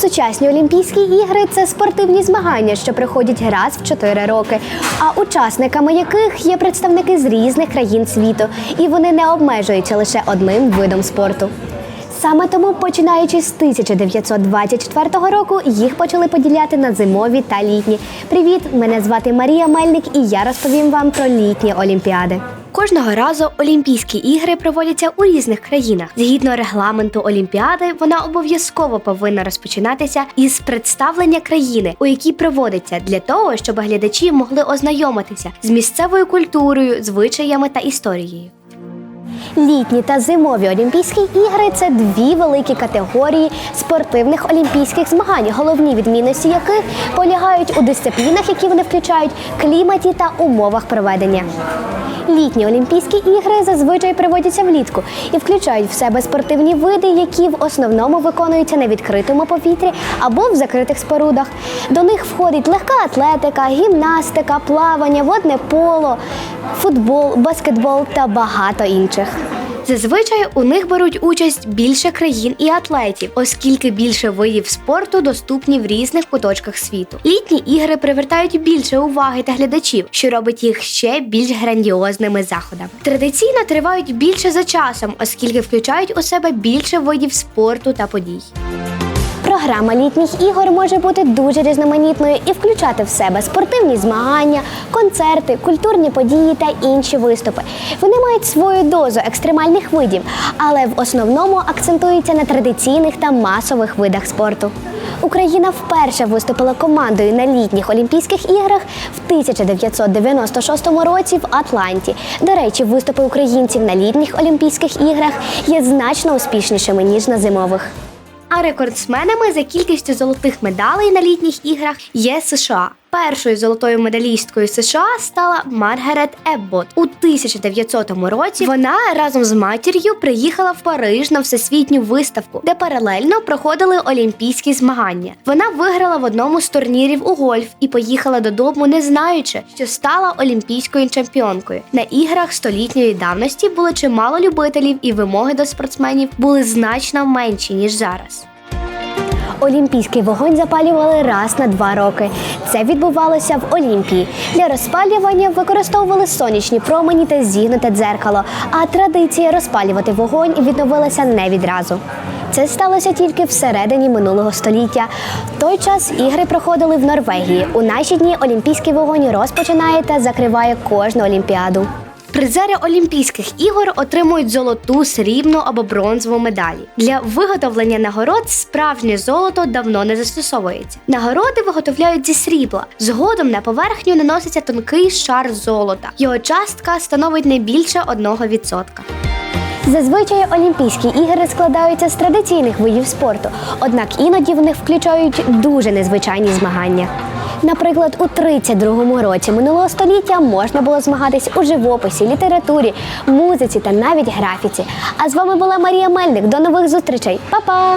Сучасні Олімпійські ігри це спортивні змагання, що проходять раз в 4 роки, а учасниками яких є представники з різних країн світу, і вони не обмежуються лише одним видом спорту. Саме тому, починаючи з 1924 року, їх почали поділяти на зимові та літні. Привіт! Мене звати Марія Мельник, і я розповім вам про літні олімпіади. Кожного разу Олімпійські ігри проводяться у різних країнах. Згідно регламенту Олімпіади, вона обов'язково повинна розпочинатися із представлення країни, у якій проводиться, для того, щоб глядачі могли ознайомитися з місцевою культурою, звичаями та історією. Літні та зимові Олімпійські ігри це дві великі категорії спортивних олімпійських змагань, головні відмінності яких полягають у дисциплінах, які вони включають, кліматі та умовах проведення. Літні Олімпійські ігри зазвичай проводяться влітку і включають в себе спортивні види, які в основному виконуються на відкритому повітрі або в закритих спорудах. До них входить легка атлетика, гімнастика, плавання, водне поло, футбол, баскетбол та багато інших. Зазвичай у них беруть участь більше країн і атлетів, оскільки більше видів спорту доступні в різних куточках світу. Літні ігри привертають більше уваги та глядачів, що робить їх ще більш грандіозними заходами. Традиційно тривають більше за часом, оскільки включають у себе більше видів спорту та подій. Програма літніх ігор може бути дуже різноманітною і включати в себе спортивні змагання, концерти, культурні події та інші виступи. Вони мають свою дозу екстремальних видів, але в основному акцентуються на традиційних та масових видах спорту. Україна вперше виступила командою на літніх Олімпійських іграх в 1996 році в Атланті. До речі, виступи українців на літніх Олімпійських іграх є значно успішнішими ніж на зимових. А рекордсменами за кількістю золотих медалей на літніх іграх є США. Першою золотою медалісткою США стала Маргарет Еббот. У 1900 році вона разом з матір'ю приїхала в Париж на всесвітню виставку, де паралельно проходили олімпійські змагання. Вона виграла в одному з турнірів у гольф і поїхала додому, не знаючи, що стала олімпійською чемпіонкою. На іграх столітньої давності було чимало любителів, і вимоги до спортсменів були значно менші ніж зараз. Олімпійський вогонь запалювали раз на два роки. Це відбувалося в Олімпії. Для розпалювання використовували сонячні промені та зігнуте дзеркало. А традиція розпалювати вогонь відновилася не відразу. Це сталося тільки всередині минулого століття. В той час ігри проходили в Норвегії. У наші дні олімпійський вогонь розпочинає та закриває кожну олімпіаду. Призери Олімпійських ігор отримують золоту, срібну або бронзову медалі. Для виготовлення нагород справжнє золото давно не застосовується. Нагороди виготовляють зі срібла. Згодом на поверхню наноситься тонкий шар золота. Його частка становить не більше 1%. Зазвичай Олімпійські ігри складаються з традиційних видів спорту, однак іноді в них включають дуже незвичайні змагання. Наприклад, у 32-му році минулого століття можна було змагатись у живописі, літературі, музиці та навіть графіці. А з вами була Марія Мельник. До нових зустрічей, Па-па!